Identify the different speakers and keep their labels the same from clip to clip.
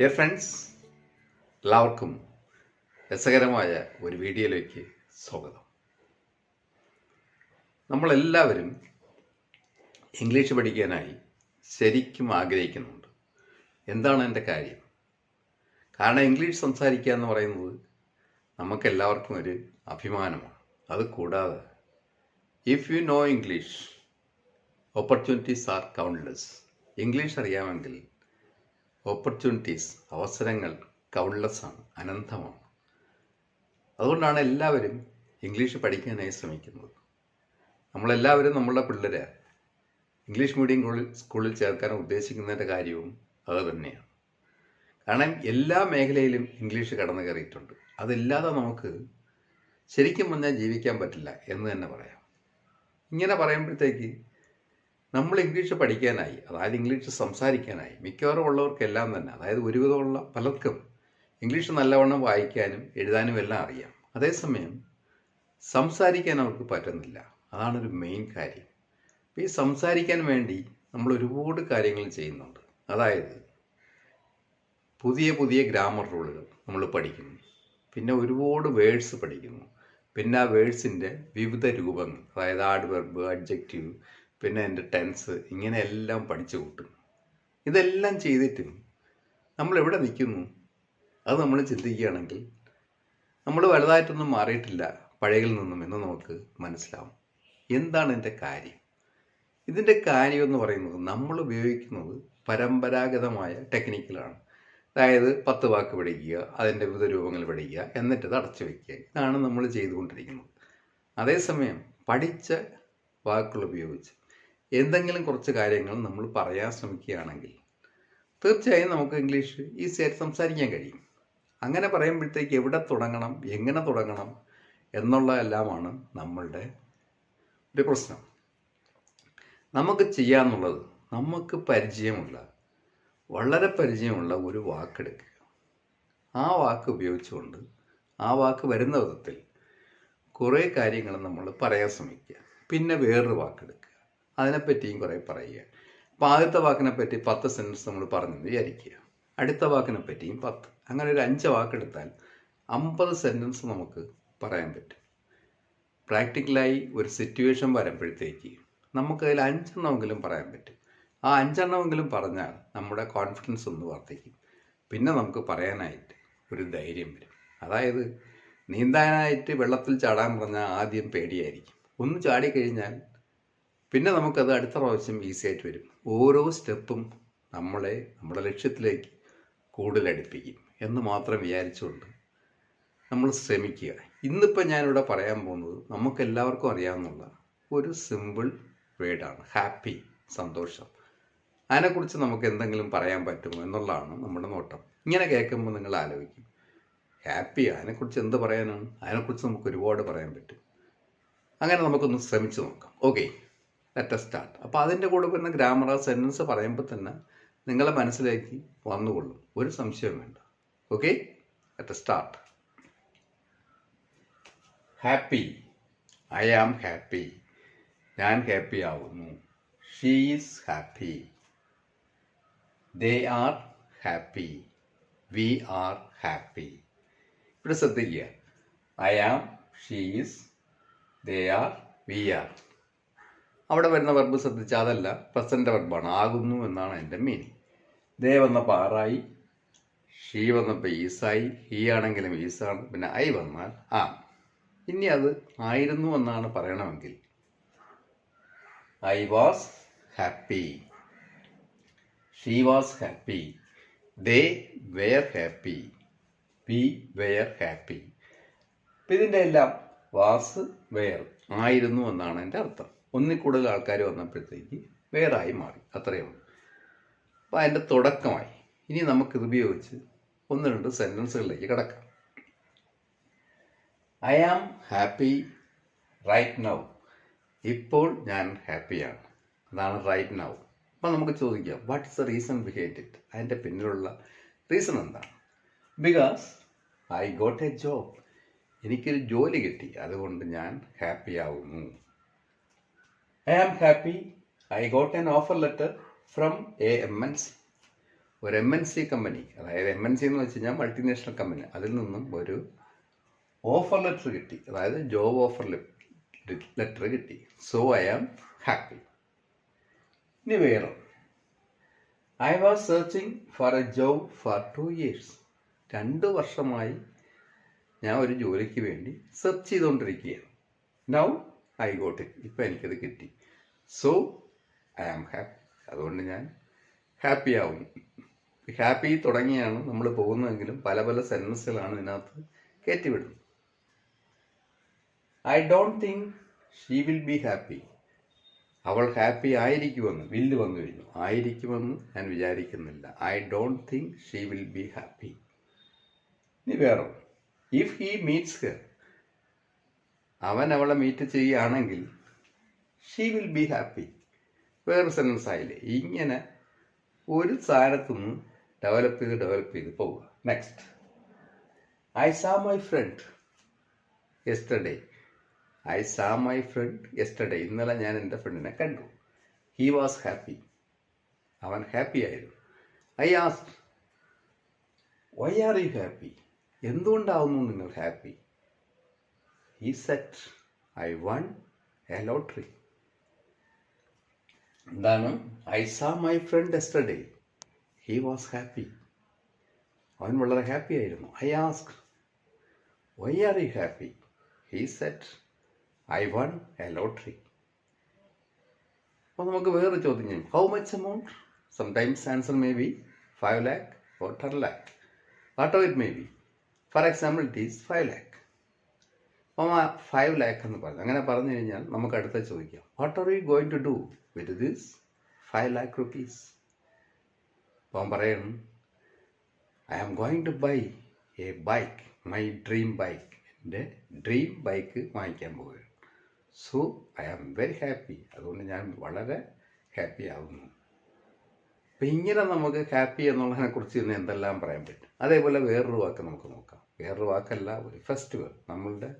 Speaker 1: Dear friends എല്ലാവർക്കും രസകരമായ ഒരു വീഡിയോയിലേക്ക് സ്വാഗതം നമ്മളെല്ലാവരും ഇംഗ്ലീഷ് പഠിക്കാനായി ശരിക്കും ആഗ്രഹിക്കുന്നുണ്ട് എന്താണ് എൻ്റെ കാര്യം കാരണം ഇംഗ്ലീഷ് സംസാരിക്കുക എന്ന് പറയുന്നത് നമുക്കെല്ലാവർക്കും ഒരു അഭിമാനമാണ് അത് കൂടാതെ if you know English opportunities are countless English അറിയാമെങ്കിൽ ഓപ്പർച്യൂണിറ്റീസ് അവസരങ്ങൾ കൗൺലെസ് ആണ് അനന്തമാണ് അതുകൊണ്ടാണ് എല്ലാവരും ഇംഗ്ലീഷ് പഠിക്കാനായി ശ്രമിക്കുന്നത് നമ്മളെല്ലാവരും നമ്മളുടെ പിള്ളേരെ ഇംഗ്ലീഷ് മീഡിയം സ്കൂളിൽ ചേർക്കാൻ ഉദ്ദേശിക്കുന്നതിൻ്റെ കാര്യവും അത് തന്നെയാണ് കാരണം എല്ലാ മേഖലയിലും ഇംഗ്ലീഷ് കടന്നു കയറിയിട്ടുണ്ട് അതില്ലാതെ നമുക്ക് ശരിക്കും പറഞ്ഞാൽ ജീവിക്കാൻ പറ്റില്ല എന്ന് തന്നെ പറയാം ഇങ്ങനെ പറയുമ്പോഴത്തേക്ക് നമ്മൾ ഇംഗ്ലീഷ് പഠിക്കാനായി അതായത് ഇംഗ്ലീഷ് സംസാരിക്കാനായി മിക്കവാറും ഉള്ളവർക്കെല്ലാം തന്നെ അതായത് ഒരുവിധമുള്ള പലർക്കും ഇംഗ്ലീഷ് നല്ലവണ്ണം വായിക്കാനും എഴുതാനും എല്ലാം അറിയാം അതേസമയം സംസാരിക്കാൻ അവർക്ക് പറ്റുന്നില്ല അതാണൊരു മെയിൻ കാര്യം അപ്പോൾ ഈ സംസാരിക്കാൻ വേണ്ടി നമ്മൾ ഒരുപാട് കാര്യങ്ങൾ ചെയ്യുന്നുണ്ട് അതായത് പുതിയ പുതിയ ഗ്രാമർ റൂളുകൾ നമ്മൾ പഠിക്കുന്നു പിന്നെ ഒരുപാട് വേഡ്സ് പഠിക്കുന്നു പിന്നെ ആ വേഡ്സിൻ്റെ വിവിധ രൂപങ്ങൾ അതായത് വെർബ് അഡ്ജക്റ്റീവ് പിന്നെ എൻ്റെ ടെൻസ് ഇങ്ങനെയെല്ലാം പഠിച്ചു കൂട്ടും ഇതെല്ലാം ചെയ്തിട്ടും നമ്മൾ എവിടെ നിൽക്കുന്നു അത് നമ്മൾ ചിന്തിക്കുകയാണെങ്കിൽ നമ്മൾ വലുതായിട്ടൊന്നും മാറിയിട്ടില്ല പഴയതിൽ നിന്നും എന്ന് നമുക്ക് മനസ്സിലാവും എന്താണ് എൻ്റെ കാര്യം ഇതിൻ്റെ കാര്യം എന്ന് പറയുന്നത് നമ്മൾ ഉപയോഗിക്കുന്നത് പരമ്പരാഗതമായ ടെക്നിക്കലാണ് അതായത് പത്ത് വാക്ക് പഠിക്കുക അതിൻ്റെ വിവിധ രൂപങ്ങൾ പഠിക്കുക എന്നിട്ട് അത് അടച്ചു വയ്ക്കുക ഇതാണ് നമ്മൾ ചെയ്തുകൊണ്ടിരിക്കുന്നത് അതേസമയം പഠിച്ച വാക്കുകൾ ഉപയോഗിച്ച് എന്തെങ്കിലും കുറച്ച് കാര്യങ്ങൾ നമ്മൾ പറയാൻ ശ്രമിക്കുകയാണെങ്കിൽ തീർച്ചയായും നമുക്ക് ഇംഗ്ലീഷ് ഈസിയായിട്ട് സംസാരിക്കാൻ കഴിയും അങ്ങനെ പറയുമ്പോഴത്തേക്ക് എവിടെ തുടങ്ങണം എങ്ങനെ തുടങ്ങണം എന്നുള്ള നമ്മളുടെ ഒരു പ്രശ്നം നമുക്ക് ചെയ്യാന്നുള്ളത് നമുക്ക് പരിചയമുള്ള വളരെ പരിചയമുള്ള ഒരു വാക്കെടുക്കുക ആ വാക്ക് ഉപയോഗിച്ചുകൊണ്ട് ആ വാക്ക് വരുന്ന വിധത്തിൽ കുറേ കാര്യങ്ങൾ നമ്മൾ പറയാൻ ശ്രമിക്കുക പിന്നെ വേറൊരു വാക്കെടുക്കുക അതിനെപ്പറ്റിയും കുറേ പറയുക അപ്പോൾ ആദ്യത്തെ വാക്കിനെ പറ്റി പത്ത് സെൻറ്റൻസ് നമ്മൾ പറഞ്ഞെന്ന് വിചാരിക്കുക അടുത്ത വാക്കിനെ പറ്റിയും പത്ത് അങ്ങനെ ഒരു അഞ്ച് വാക്കെടുത്താൽ അമ്പത് സെൻറ്റൻസ് നമുക്ക് പറയാൻ പറ്റും പ്രാക്ടിക്കലായി ഒരു സിറ്റുവേഷൻ വരുമ്പോഴത്തേക്ക് നമുക്കതിൽ അഞ്ചെണ്ണമെങ്കിലും പറയാൻ പറ്റും ആ അഞ്ചെണ്ണമെങ്കിലും പറഞ്ഞാൽ നമ്മുടെ കോൺഫിഡൻസ് ഒന്ന് വർദ്ധിക്കും പിന്നെ നമുക്ക് പറയാനായിട്ട് ഒരു ധൈര്യം വരും അതായത് നീന്താനായിട്ട് വെള്ളത്തിൽ ചാടാൻ പറഞ്ഞാൽ ആദ്യം പേടിയായിരിക്കും ഒന്ന് ചാടിക്കഴിഞ്ഞാൽ പിന്നെ നമുക്കത് അടുത്ത പ്രാവശ്യം ഈസി ആയിട്ട് വരും ഓരോ സ്റ്റെപ്പും നമ്മളെ നമ്മുടെ ലക്ഷ്യത്തിലേക്ക് കൂടുതൽ അടുപ്പിക്കും എന്ന് മാത്രം വിചാരിച്ചുകൊണ്ട് നമ്മൾ ശ്രമിക്കുക ഇന്നിപ്പോൾ ഞാനിവിടെ പറയാൻ പോകുന്നത് നമുക്കെല്ലാവർക്കും അറിയാവുന്നുള്ള ഒരു സിമ്പിൾ വേർഡാണ് ഹാപ്പി സന്തോഷം അതിനെക്കുറിച്ച് നമുക്ക് എന്തെങ്കിലും പറയാൻ പറ്റുമോ എന്നുള്ളതാണ് നമ്മുടെ നോട്ടം ഇങ്ങനെ കേൾക്കുമ്പോൾ നിങ്ങൾ ആലോചിക്കും ഹാപ്പി അതിനെക്കുറിച്ച് എന്ത് പറയാനാണ് അതിനെക്കുറിച്ച് നമുക്ക് ഒരുപാട് പറയാൻ പറ്റും അങ്ങനെ നമുക്കൊന്ന് ശ്രമിച്ചു നോക്കാം ഓക്കെ ലെറ്റർ സ്റ്റാർട്ട് അപ്പോൾ അതിൻ്റെ കൂടെ വരുന്ന ഗ്രാമർ സെൻറ്റൻസ് പറയുമ്പോൾ തന്നെ നിങ്ങളെ മനസ്സിലേക്ക് വന്നുകൊള്ളും ഒരു സംശയം വേണ്ട okay let's start happy I am happy ഞാൻ ഹാപ്പി ആവുന്നു she's happy they are happy we are happy ഇവിടെ ശ്രദ്ധിക്കുക I am she's they are we are അവിടെ വരുന്ന വെർബ് ശ്രദ്ധിച്ചാൽ അതല്ല പ്രസൻറ്റ് വെർബാണ് ആകുന്നു എന്നാണ് എൻ്റെ മീനിങ് ദേ വന്ന പാറായി ഷീ വന്നപ്പോൾ ഈസായി ഹീ ആണെങ്കിലും ഈസാണ് പിന്നെ ഐ വന്നാൽ ആ ഇനി അത് ആയിരുന്നു എന്നാണ് പറയണമെങ്കിൽ I was happy she was happy they were happy we were happy ഇതിൻ്റെ എല്ലാം വാസ് വെയർ ആയിരുന്നു എന്നാണ് എൻ്റെ അർത്ഥം ഒന്നിൽ കൂടുതൽ ആൾക്കാർ വന്നപ്പോഴത്തേക്ക് വേറായി മാറി അത്രയേ ഉള്ളൂ അപ്പോൾ അതിൻ്റെ തുടക്കമായി ഇനി നമുക്കിത് ഉപയോഗിച്ച് ഒന്ന് രണ്ട് സെൻറ്റൻസുകളിലേക്ക് കിടക്കാം I am happy right now ഇപ്പോൾ ഞാൻ ഹാപ്പിയാണ് അതാണ് റൈറ്റ് നൗ അപ്പോൾ നമുക്ക് ചോദിക്കാം what is the reason behind it അതിൻ്റെ പിന്നിലുള്ള റീസൺ എന്താണ് because I got a job എനിക്കൊരു ജോലി കിട്ടി അതുകൊണ്ട് ഞാൻ ഹാപ്പിയാവുന്നു I am happy I got an offer letter from a M N C ഒരു എം എൻ സി കമ്പനി അതായത് എം എൻ സി എന്ന് വെച്ച് കഴിഞ്ഞാൽ മൾട്ടിനാഷണൽ കമ്പനി അതിൽ നിന്നും ഒരു ഓഫർ ലെറ്റർ കിട്ടി അതായത് ജോബ് ഓഫർ ലെറ്റർ കിട്ടി സോ ഐ ആം ഹാപ്പി ഇനി വേറെ I was searching for a job for two years രണ്ട് വർഷമായി ഞാൻ ഒരു ജോലിക്ക് വേണ്ടി സെർച്ച് ചെയ്തുകൊണ്ടിരിക്കുകയാണ് നൗ ഐ ഗോട്ട് ഇറ്റ് ഇപ്പം എനിക്കത് കിട്ടി സോ ഐ ആം ഹാപ്പി അതുകൊണ്ട് ഞാൻ ഹാപ്പി ആവും ഹാപ്പി തുടങ്ങിയാണ് നമ്മൾ പോകുന്നതെങ്കിലും പല പല സെൻസുകളാണ് ഇതിനകത്ത് കയറ്റിവിടുന്നത് I don't think she will be happy അവൾ ഹാപ്പി ആയിരിക്കുമെന്ന് വില്ല് വന്നു കഴിഞ്ഞു ആയിരിക്കുമെന്ന് ഞാൻ വിചാരിക്കുന്നില്ല I don't think she will be happy ഇനി വേറെ ഇഫ് ഹീ മീറ്റ്സ് ഹെർ അവൻ അവളെ മീറ്റ് ചെയ്യുകയാണെങ്കിൽ ഷീ വിൽ ബി ഹാപ്പി വേറെ സെൻറ്റൻസ് ആയില്ലേ ഇങ്ങനെ ഒരു സ്ഥാനത്തു നിന്ന് ഡെവലപ്പ് ചെയ്ത് ഡെവലപ്പ് ചെയ്ത് പോവുക next I saw my friend yesterday I saw my friend yesterday ഇന്നലെ ഞാൻ എൻ്റെ ഫ്രണ്ടിനെ കണ്ടു ഹി വാസ് ഹാപ്പി അവൻ ഹാപ്പി ആയിരുന്നു I ask why are you happy എന്തുകൊണ്ടാവുന്നു നിങ്ങൾ happy he said I won a lottery എന്താണ് I saw my friend yesterday he was happy അവൻ വളരെ ഹാപ്പി ആയിരുന്നു I ask why are you happy he said I won a lottery അപ്പോൾ നമുക്ക് വേറെ ചോദ്യം ചെയ്യും how much amount sometimes answer may be five lakh or ten lakh what oh it may be for example it is five lakh അപ്പം ആ five lakh എന്ന് പറഞ്ഞു അങ്ങനെ പറഞ്ഞു കഴിഞ്ഞാൽ നമുക്ക് അടുത്ത ചോദിക്കാം what are you going to do with this five lakh rupees അപ്പം പറയണം I am going to buy a bike my dream bike എൻ്റെ ഡ്രീം ബൈക്ക് വാങ്ങിക്കാൻ പോവുകയാണ് so I am very happy അതുകൊണ്ട് ഞാൻ വളരെ ഹാപ്പി ആകുന്നു അപ്പം ഇങ്ങനെ നമുക്ക് ഹാപ്പി എന്നുള്ളതിനെക്കുറിച്ച് ഇന്ന് എന്തെല്ലാം പറയാൻ പറ്റും അതേപോലെ വേറൊരു വാക്ക് നമുക്ക് നോക്കാം വേറൊരു വാക്കല്ല ഒരു ഫെസ്റ്റിവൽ നമ്മളുടെ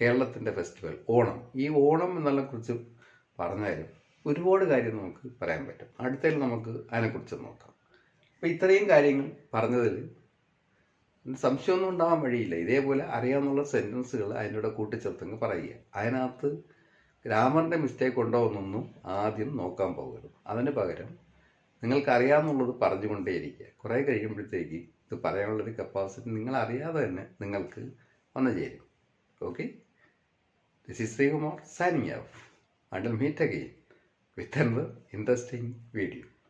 Speaker 1: കേരളത്തിൻ്റെ ഫെസ്റ്റിവൽ ഓണം ഈ ഓണം എന്നെല്ലാം കുറിച്ച് പറഞ്ഞാലും ഒരുപാട് കാര്യം നമുക്ക് പറയാൻ പറ്റും അടുത്തതിൽ നമുക്ക് അതിനെക്കുറിച്ച് നോക്കാം അപ്പോൾ ഇത്രയും കാര്യങ്ങൾ പറഞ്ഞതിൽ സംശയമൊന്നും ഉണ്ടാവാൻ വഴിയില്ല ഇതേപോലെ അറിയാമെന്നുള്ള സെൻറ്റൻസുകൾ അതിൻ്റെ കൂടെ കൂട്ടിച്ചേർത്തങ്ങ് പറയുക അതിനകത്ത് ഗ്രാമറിൻ്റെ മിസ്റ്റേക്ക് ഉണ്ടോ എന്നൊന്നും ആദ്യം നോക്കാൻ പോകരുത് അതിന് പകരം നിങ്ങൾക്കറിയാമെന്നുള്ളത് പറഞ്ഞുകൊണ്ടേയിരിക്കുക കുറേ കഴിയുമ്പോഴത്തേക്ക് ഇത് പറയാനുള്ളൊരു കപ്പാസിറ്റി നിങ്ങൾ അറിയാതെ തന്നെ നിങ്ങൾക്ക് വന്നു ചേരും okay This is Sri Kumar signing off. Until meet again with another interesting video.